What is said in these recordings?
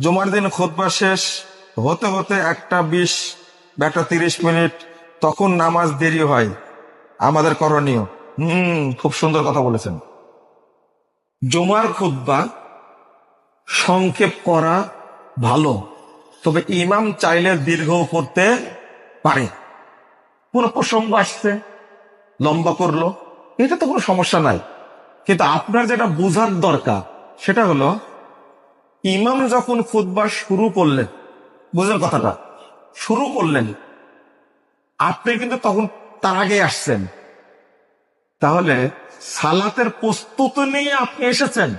জুমার দিন খোদবা শেষ, হতে হতে একটা বিশ বা তিরিশ মিনিট, তখন নামাজ দেরি হয়। আমাদের করণীয়। হুম, খুব সুন্দর কথা বলেছেন। জুমার খুদ্া সংক্ষেপ করা ভালো, তবে ইমাম চাইলে দীর্ঘ করতে পারে। কোন প্রসঙ্গ আসছে? লম্বা করল? এটা তো কোনো সমস্যা নাই। কিন্তু আপনার যেটা বোঝার দরকার, সেটা হলো ইমাম যখন খুতবা শুরু করলেন, বুঝলেন কথাটা? শুরু করলেন। আপনি কিন্তু তখন তার আগে আসছেন। তাহলে সালাতের প্রস্তুতি নিয়ে আপনি এসেছেন।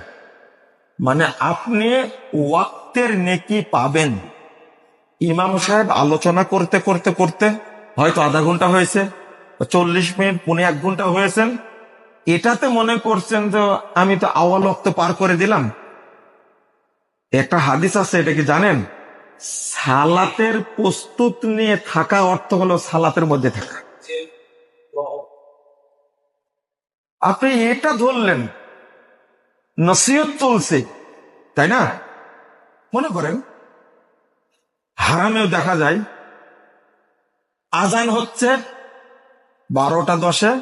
মানে আপনি ওয়াক্তের নেকি পাবেন। ইমাম সাহেব আলোচনা করতে করতে করতে হয়তো আধা ঘণ্টা হয়েছে, চল্লিশ মিনিট, পুনে এক ঘণ্টা হয়েছেন। এটাতে মনে করছেন যে আমি তো আওয়াল ওয়াক্ত পার করে দিলাম। একটা হাদিস আছে, এটা কি জানেন? সালাতের প্রস্তুত নিয়ে থাকা অর্থ হলো সালাতের মধ্যে থাকা। আপনি এটা ধরলেন, নসিহত চলছে তাই না? মনে করেন, হারামেও দেখা যায়, আজান হচ্ছে বারোটা দশে,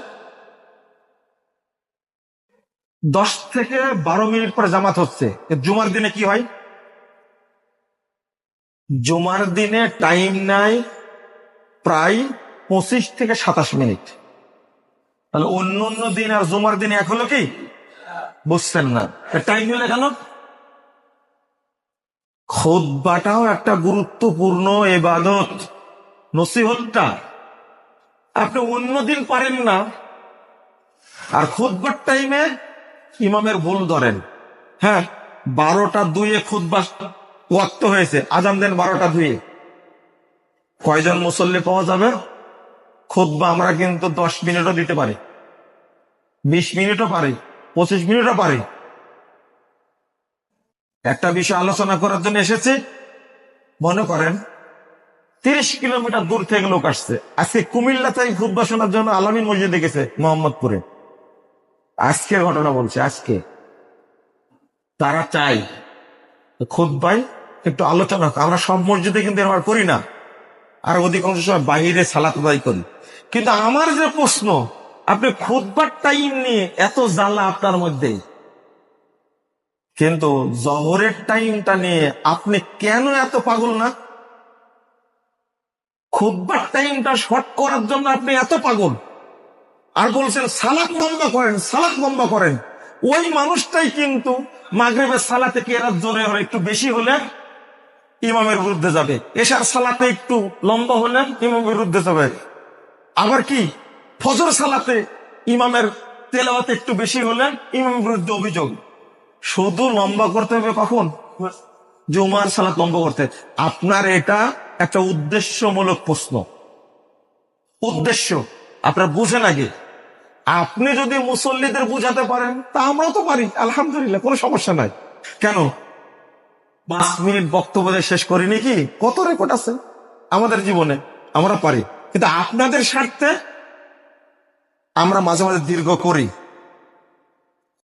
দশ থেকে বারো মিনিট পরে জামাত হচ্ছে। জুমার দিনে কি হয়? জুমার দিনে টাইম নাই, প্রায় পঁচিশ থেকে সাতাশ মিনিট। তাহলে অন্য অন্য দিন আর জুমার দিনে এক হলো কি? বুঝছেন না। টাইম হলে কেন? খোদবাটাও একটা গুরুত্বপূর্ণ এবাদত নসিহতটা। আপনি অন্যদিন পারেন না, আর খুদবার টাইমে ইমামের ভুল ধরেন। হ্যাঁ বারোটা দুইয়ে খুদবা ওয়াক্ত হয়েছে। আজান দেন বারোটা দুইয়ে কয়জন মুসল্লি পাওয়া যাবে? খুদবা আমরা কিন্তু দশ মিনিটও দিতে পারি। বিশ মিনিটও পারি, পঁচিশ মিনিটও পারি। একটা বিষয় আলোচনা করার জন্য এসেছি। মনে করেন, তিরিশ কিলোমিটার দূর থেকে লোক আসছে। আজকে কুমিল্লা তাই খুদ্া শোনার জন্য আলামিন মসজিদে গেছে, মোহাম্মদপুরে। আজকের ঘটনা বলছে, আজকে। তারা চাই খুদ ভাই একটু আলোচনা। আমরা সব মসজিদে কিন্তু এরকম করি না। আর অধিকাংশ সময় বাহিরে সালাত আদায় করি। কিন্তু আমার যে প্রশ্ন, আপনি খুদবার টাইম নিয়ে এত জ্বালা আপনার মধ্যে? কিন্তু জহরের টাইমটা নিয়ে আপনি কেন এত পাগল না? খুববার টাইমটা শর্ট করার জন্য আপনি এত পাগল? আর বলছেন সালাক লম্বা করেন সালাক লম্বা করেন। ওই মানুষটাই কিন্তু মাগরেবের সালাতে কেরাত জোরে একটু বেশি হলে ইমামের বিরুদ্ধে যাবে। এশার সালাতে একটু লম্বা হলে ইমামের বিরুদ্ধে যাবে। আবার কি? ফজর সালাতে ইমামের তেলাওয়াতে একটু বেশি হলে ইমামের বিরুদ্ধে অভিযোগ। শুধু লম্বা করতে হবে কখন? জুমার সালাত লম্বা করতে। আপনার এটা একটা উদ্দেশ্যমূলক প্রশ্ন। উদ্দেশ্য। আপনার বুঝেন আগে। আপনি যদি মুসল্লিদের বুঝাতে পারেন, তা আমরাও তো পারি। আলহামদুলিল্লাহ, কোনো সমস্যা নাই। কেন? পাঁচ মিনিট বক্তব্য শেষ করিনি কি কত রেকর্ড আছে? আমাদের জীবনে আমরা পারি। কিন্তু আপনাদের স্বার্থে আমরা মাঝে মাঝে দীর্ঘ করি।